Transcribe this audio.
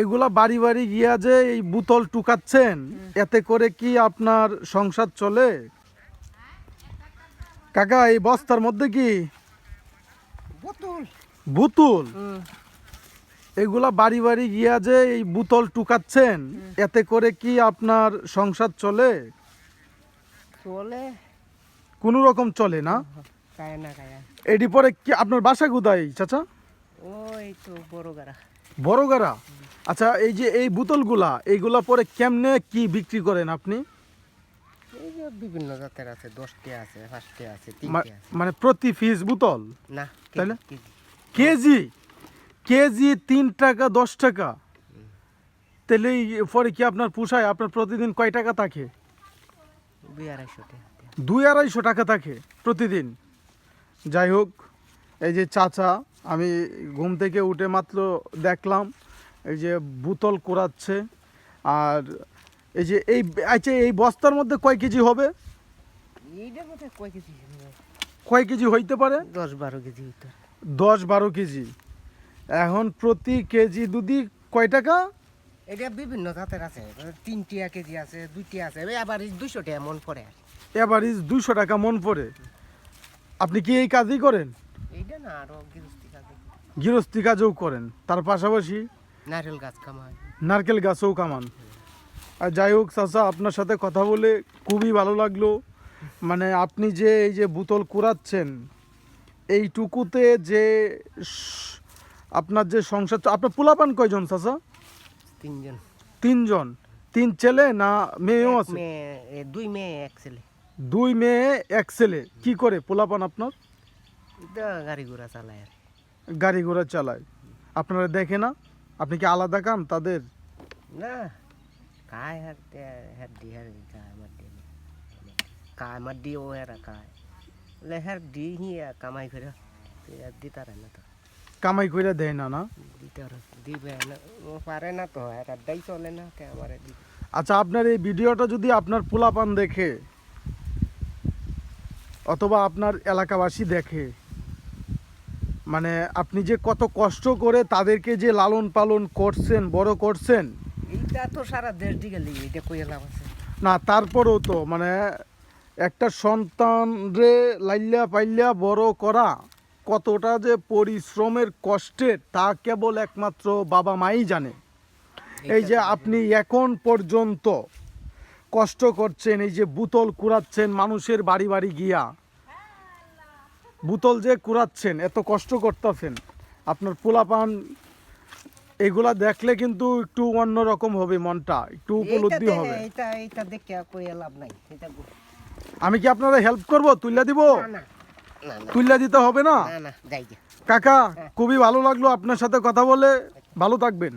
এগুলা বাড়ি বাড়ি গিয়া যে এই বোতল টুকাচ্ছেন এতে করে কি আপনার সংসার চলে? কাকা এই বস্তার মধ্যে কি? বোতল। বুতুল? এগুলা বাড়ি বাড়ি গিয়া যে এই বোতল টুকাচ্ছেন এতে করে কি আপনার সংসার চলে? চলে। কোনো রকম চলে না? কায় এটি পরে কি আপনার বাসা কোথায় চাচা? ওই তো বড় গাড়া বড় গাড়া? আচ্ছা এই যে এই বোতলগুলা এইগুলা পরে কেমনে কি বিক্রি করেন আপনি? এই যে বিভিন্ন জাতের আছে দশটি আছে পাঁচটি আছে তিনটি আছে। মানে প্রতি পিস বোতল? না তাইলে? KG, KG. তিন টাকা দশ টাকা? তাহলে পরে কি আপনার পোষায়? আপনার প্রতিদিন কয় টাকা থাকে? দুই আড়াইশো টাকা দুই আড়াইশো টাকা থাকে প্রতিদিন। যাই হোক এই যে চাচা আমি ঘুম থেকে উঠে মাত্র দেখলাম এই যে বোতল কুড়াচ্ছে আর এই যে এই আচ্ছা এই বস্তার মধ্যে কয় কেজি হবে? কয় কেজি কয় কেজি হইতে পারে? দশ বারো কেজি দশ বারো কেজি। এখন প্রতি কেজি দুধি কয় টাকা? এটা বিভিন্ন জাতের আছে। তিনটিয়া কেজি আছে দুইটি আছে। এই আবার দুইশো টাকা মন পড়ে এভারেজ দুশো টাকা মন পড়ে। আপনি কি এই কাজই করেন? এইটা না গৃহস্থী কাজে গৃহস্থী কাজও করেন। তার পাশাপাশি নারকেল গাছ কামায় নারকেল গাছও কামান। আর যাই হোক চাচা আপনার সাথে কথা বলে খুবই ভালো লাগল। মানে আপনি যে এই যে বোতল কুড়াচ্ছেন এইটুকুতে যে আপনার যে সংসার আপনার পোলাপান কয়জন চাচা? তিনজন। তিনজন। তিন ছেলে না মেয়েও আছে? দুই মেয়ে এক ছেলে। দুই মেয়ে এক ছেলে। কি করে পোলাপান আপনার? গাড়ি ঘোড়া চালায় আর গাড়ি ঘোড়া চালায়। আপনারা দেখে না? আপনি কি আলাদা কাম তাদের? না হার দি দি দি ও হেরা বলে হার দি হি কামাই করে দিতারে না তো। কামাই দেয় না না? দিবে না। ও পারে না তো দাই চলে না আমারে দি। আচ্ছা আপনার এই ভিডিওটা যদি আপনার পোলাপান দেখে অথবা আপনার এলাকাবাসী দেখে মানে আপনি যে কত কষ্ট করে তাদেরকে যে লালন পালন করছেন বড় করছেন? এইটা তো সারা দেশ দিকে লিগে এটা কই লাভ আছে। না তারপরেও তো মানে একটা সন্তান রে লাইল্লা পাইল্লা বড় করা কতটা যে পরিশ্রমের কষ্টের তা কেবল একমাত্র বাবা মাই জানে। এই যে আপনি এখন পর্যন্ত কষ্ট করছেন এই যে বোতল কুড়াচ্ছেন মানুষের বাড়ি বাড়ি গিয়া বোতল যে কুড়াচ্ছেন এত কষ্ট করতেছেন আপনার পোলাপান এগুলা দেখলে কিন্তু একটু অন্যরকম হবে মনটা একটু উপলব্ধি হবে। এইটা এইটা দেখে কই লাভ নাই এটা আমি কি আপনারা হেল্প করব? তুইলা দিব? তুইলা দিতে হবে না? না না যাই গে কাকা খুবই ভালো লাগল আপনার সাথে কথা বলে ভালো থাকবেন।